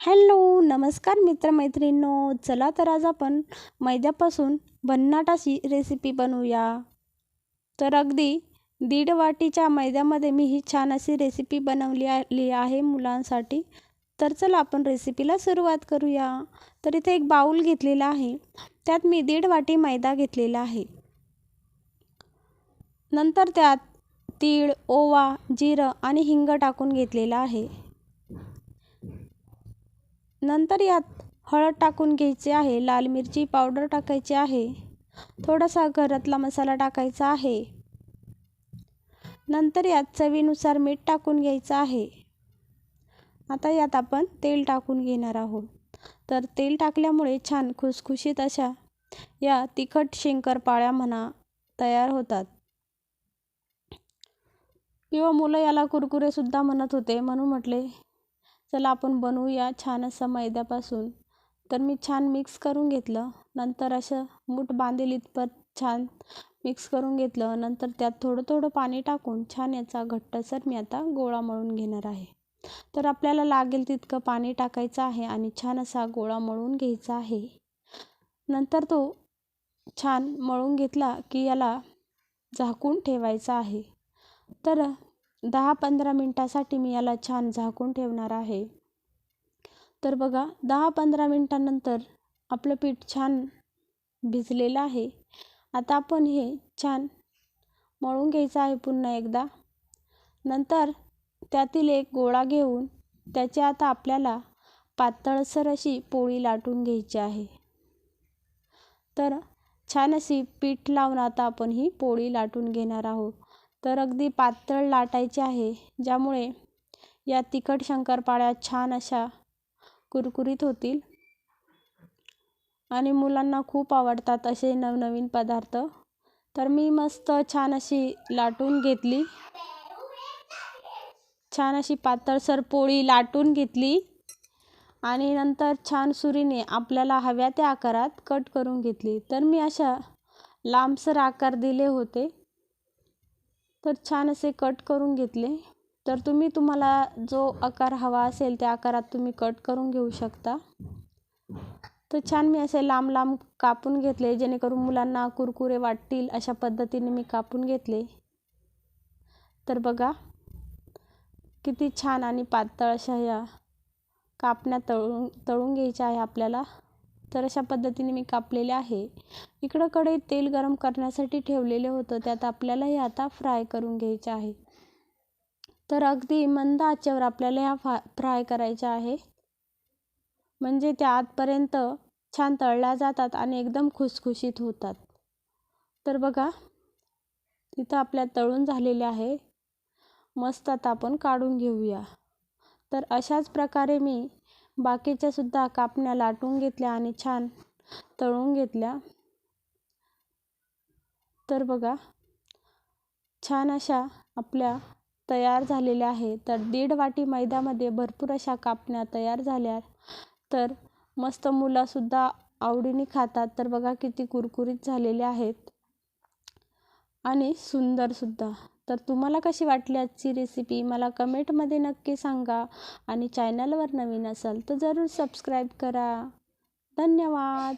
Hello नमस्कार मित्रमैत्रिणींनो. चला तर आज आपण मैद्यापासून भन्नाटाची रेसिपी बनवूया. तर अगदी दीड वाटीच्या मैद्यामध्ये मी ही छान अशी रेसिपी बनवली आली आहे मुलांसाठी. तर चला आपण रेसिपीला सुरुवात करूया. तर इथे एक बाऊल घेतलेला आहे. त्यात मी दीड वाटी मैदा घेतलेला आहे. नंतर त्यात तीळ ओवा जिरं आणि हिंग टाकून घेतलेला आहे. नंतर यात हळद टाकून घ्यायची आहे लाल मिरची पावडर टाकायची आहे थोडासा घरातला मसाला टाकायचा आहे. नंतर यात चवीनुसार मीठ टाकून घ्यायचं आहे. आता यात आपण तेल टाकून घेणार आहोत. तर तेल टाकल्यामुळे छान खुसखुशीत अशा या तिखट शेंकरपाळ्या म्हणा तयार होतात. किंवा मुलं याला कुरकुरेसुद्धा म्हणत होते म्हणून म्हटले चला आपण बनवूया छान असं मैद्यापासून. तर मी छान मिक्स करून घेतलं. नंतर असं मूठ बांधेल इतपत छान मिक्स करून घेतलं. नंतर त्यात थोडं थोडं पाणी टाकून छान याचा घट्टसर मी आता गोळा मळून घेणार आहे. तर आपल्याला लागेल तितकं पाणी टाकायचं आहे आणि छान असा गोळा मळून घ्यायचा आहे. नंतर तो छान मळून घेतला की याला झाकून ठेवायचा आहे. तर दहा पंधरा मिनटासाठी मी याला छान झाकून ठेवणार आहे. तर बघा दहा पंधरा मिनटानंतर आपलं पीठ छान भिजलेलं आहे. आता आपण हे छान मळून घ्यायचं आहे पुन्हा एकदा. नंतर त्यातील एक गोळा घेऊन त्याची आता आपल्याला पातळसर अशी पोळी लाटून घ्यायची आहे. तर छान अशी पीठ लावून आता आपण ही पोळी लाटून घेणार आहोत. तर अगदी पातळ लाटायची आहे ज्यामुळे या तिखट शंकरपाळ्या छान अशा कुरकुरीत होतील. आणि मुलांना खूप आवडतात असे नवनवीन पदार्थ. तर मी मस्त छान अशी लाटून घेतली. छान अशी पातळसर पोळी लाटून घेतली. आणि नंतर छान सुरीने आपल्याला हव्या त्या आकारात कट करून घेतली. तर मी अशा लांबसर आकार दिले होते. तर छान असे कट करून घेतले. तर तुम्ही तुम्हाला जो आकार हवा असेल त्या आकारात तुम्ही कट करून घेऊ शकता. तर छान मी असे लांब लांब कापून घेतले जेणेकरून मुलांना कुरकुरे वाटतील अशा पद्धतीने मी कापून घेतले. तर बघा किती छान आणि पातळ अशा या कापण्या तळून तळून घ्यायच्या आहे आपल्याला. तर अशा पद्धतीने मी कापलेले आहे. इकडं कडे तेल गरम करण्यासाठी ठेवलेले होतं. त्यात आपल्याला हे आता फ्राय करून घ्यायचे आहे. तर अगदी मंद आचेवर आपल्याला ह्या फा फ्राय करायच्या आहे. म्हणजे त्या आतपर्यंत छान तळल्या जातात आणि एकदम खुसखुशीत होतात. तर बघा तिथं आपल्या तळून झालेले आहे. मस्त आता आपण काढून घेऊया. तर अशाच प्रकारे मी बाकीच्या सुद्धा कापण्या लाटून घेतल्या आणि छान तळून घेतल्या. तर बघा छान अशा आपल्या तयार झालेल्या आहे तर दीड वाटी मैद्यामध्ये भरपूर अशा कापण्या तयार झाल्या. तर मस्त मुलंसुद्धा आवडीने खातात. तर बघा किती कुरकुरीत झालेले आहेत. आणि सुंदरसुद्धा. तर तुम्हाला कशी वाटली आजची रेसिपी मला कमेंटमध्ये नक्की सांगा. आणि चॅनलवर नवीन असाल तर जरूर सबस्क्राईब करा. धन्यवाद.